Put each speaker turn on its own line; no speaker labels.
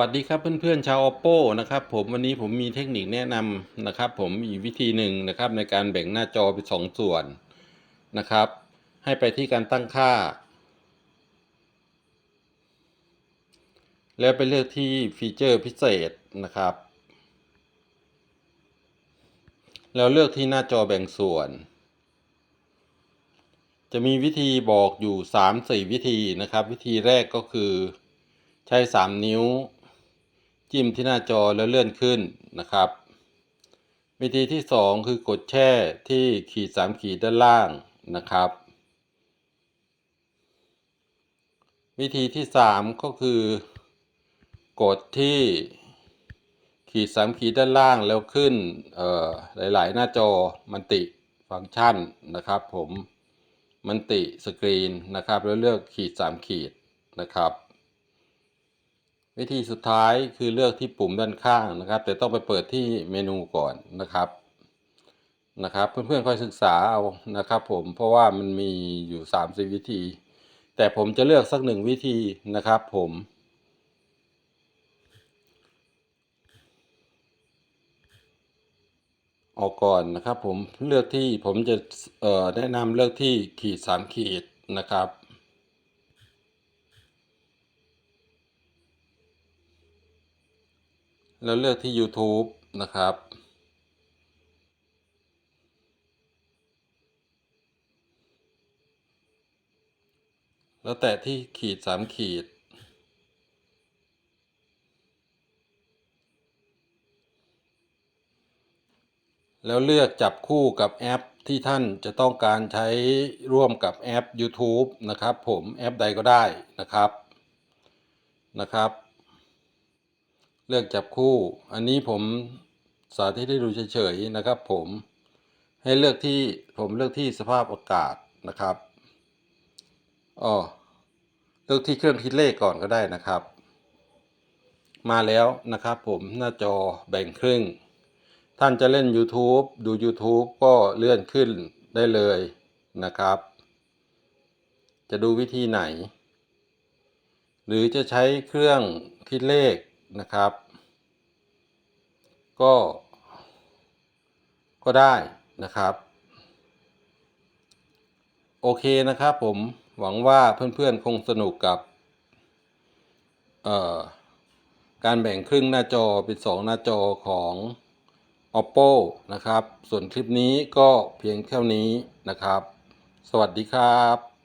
วัสดีครับเพื่อนๆชาว oppo นะครับผมวันนี้ผมมีเทคนิคแนะนำนะครับ ผมอีกวิธีหนึ่งนะครับในการแบ่งหน้าจอเป็นสองส่วนนะครับ ให้ไปที่การตั้งค่า แล้วไปเลือกที่ฟีเจอร์พิเศษนะครับ แล้วเลือกที่หน้าจอแบ่งส่วน จะมีวิธีบอกอยู่ 3-4 วิธีนะครับ วิธีแรกก็คือใช้ 3 นิ้ว จิ้มที่หน้าจอแล้วเลื่อนขึ้นนะครับ วิธีที่ 2 คือกดแช่ที่ขีด 3 ขีดด้านล่างนะครับ วิธีที่ 3 ก็คือกดที่ขีด 3 ขีดด้านล่างแล้วขึ้นหลาย ๆ หน้าจอมันติฟังก์ชันนะครับผมมันติสกรีนนะครับ แล้วเลือกขีด 3 ขีดนะครับ วิธีสุดท้ายคือเลือกที่ปุ่มด้านข้างนะครับ แต่ต้องไปเปิดที่เมนูก่อนนะครับนะครับ เพื่อนๆค่อยศึกษาเอานะครับ ผมเพราะว่ามันมีอยู่3ามสี่วิธี แต่ผมจะเลือกสักหนึ่งวิธีนะครับ ผมออกก่อนนะครับผมเลือกที่ผมจะแนะนำเลือกที่ขีดสามขีดนะครับ แล้วเลือกที่ YouTube นะครับ แล้วแตะที่ขีดสามขีด แล้วเลือกจับคู่กับแอปที่ท่านจะต้องการใช้ร่วมกับแอป YouTube นะครับ ผมแอปใดก็ได้นะครับนะครับ เลือกจับคู่ อันนี้ผมสาธิตให้ดูเฉยๆนะครับ ผมให้เลือกที่ผมเลือกที่สภาพอากาศนะครับอ๋อเลือกที่เครื่องคิดเลขก่อนก็ได้นะครับ มาแล้วนะครับผมหน้าจอแบ่งครึ่ง ท่านจะเล่น YouTube ดู YouTube ก็เลื่อนขึ้นได้เลยนะครับ จะดูวิธีไหน หรือจะใช้เครื่องคิดเลข นะครับ ก็ ก็ได้นะครับ โอเคนะครับผมหวังว่าเพื่อนๆคงสนุกกับการแบ่งครึ่งหน้าจอเป็นสองหน้าจอของ oppo นะครับ ส่วนคลิปนี้ก็เพียงเท่านี้นะครับ สวัสดีครับ